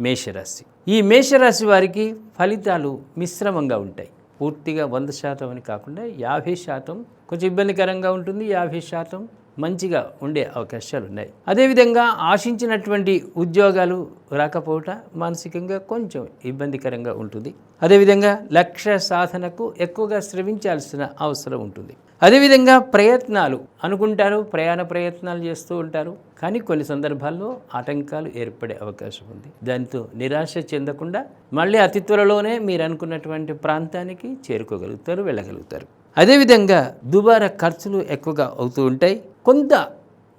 మేషరాశి. ఈ మేషరాశి వారికి ఫలితాలు మిశ్రమంగా ఉంటాయి. పూర్తిగా వంద శాతం అని కాకుండా యాభై శాతం కొంచెం ఇబ్బందికరంగా ఉంటుంది. యాభై శాతం మంచిగా ఉండే అవకాశాలు ఉన్నాయి అదేవిధంగా ఆశించినటువంటి ఉద్యోగాలు రాకపోవట మానసికంగా కొంచెం ఇబ్బందికరంగా ఉంటుంది. అదేవిధంగా లక్ష్య సాధనకు ఎక్కువగా శ్రమించాల్సిన అవసరం ఉంటుంది. అదేవిధంగా ప్రయత్నాలు అనుకుంటారు ప్రయాణ ప్రయత్నాలు చేస్తూ ఉంటారు. కానీ కొన్ని సందర్భాల్లో ఆటంకాలు ఏర్పడే అవకాశం ఉంది. దాంతో నిరాశ చెందకుండా మళ్ళీ అతి త్వరలోనే మీరు అనుకున్నటువంటి ప్రాంతానికి చేరుకోగలుగుతారు వెళ్ళగలుగుతారు. అదేవిధంగా దుబారా ఖర్చులు ఎక్కువగా అవుతూ ఉంటాయి. కొంత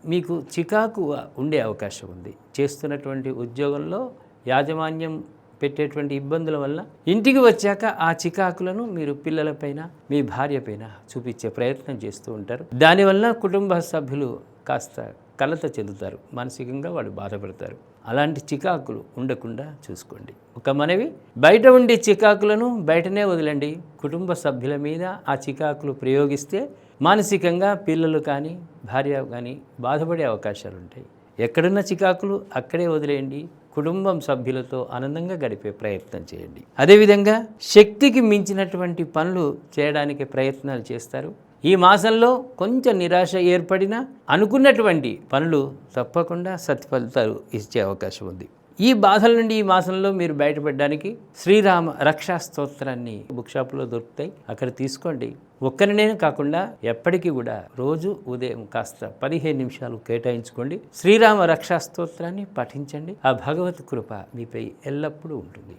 మీకు చికాకు ఉండే అవకాశం ఉంది. చేస్తున్నటువంటి ఉద్యోగంలో యాజమాన్యం పెట్టేటువంటి ఇబ్బందుల వల్ల ఇంటికి వచ్చాక ఆ చికాకులను మీరు పిల్లలపైన మీ భార్యపైన చూపించే ప్రయత్నం చేస్తూ ఉంటారు. దానివల్ల కుటుంబ సభ్యులు కాస్త కలత చెందుతారు. మానసికంగా వాళ్ళు బాధపడతారు. అలాంటి చికాకులు ఉండకుండా చూసుకోండి. ఒక మనవి బయట ఉండే చికాకులను బయటనే వదలండి. కుటుంబ సభ్యుల మీద ఆ చికాకులు ప్రయోగిస్తే మానసికంగా పిల్లలు కానీ భార్య కానీ బాధపడే అవకాశాలు ఉంటాయి ఎక్కడున్న చికాకులు అక్కడే వదిలేయండి. కుటుంబం సభ్యులతో ఆనందంగా గడిపే ప్రయత్నం చేయండి. అదేవిధంగా శక్తికి మించినటువంటి పనులు చేయడానికి ప్రయత్నాలు చేస్తారు. ఈ మాసంలో కొంచెం నిరాశ ఏర్పడినా అనుకున్నటువంటి పనులు తప్పకుండా సత్ఫలితాలు ఇచ్చే అవకాశం ఉంది. ఈ బాధల నుండి ఈ మాసంలో మీరు బయటపడడానికి శ్రీరామ రక్షా స్తోత్రాన్ని బుక్ షాప్లో దొరుకుతాయి. అక్కడ తీసుకోండి. ఒక్కరినే కాకుండా ఎప్పటికీ కూడా రోజు ఉదయం కాస్త పదిహేను నిమిషాలు కేటాయించుకోండి. శ్రీరామ రక్షా స్తోత్రాన్ని పఠించండి. ఆ భగవత్ కృప మీపై ఎల్లప్పుడూ ఉంటుంది.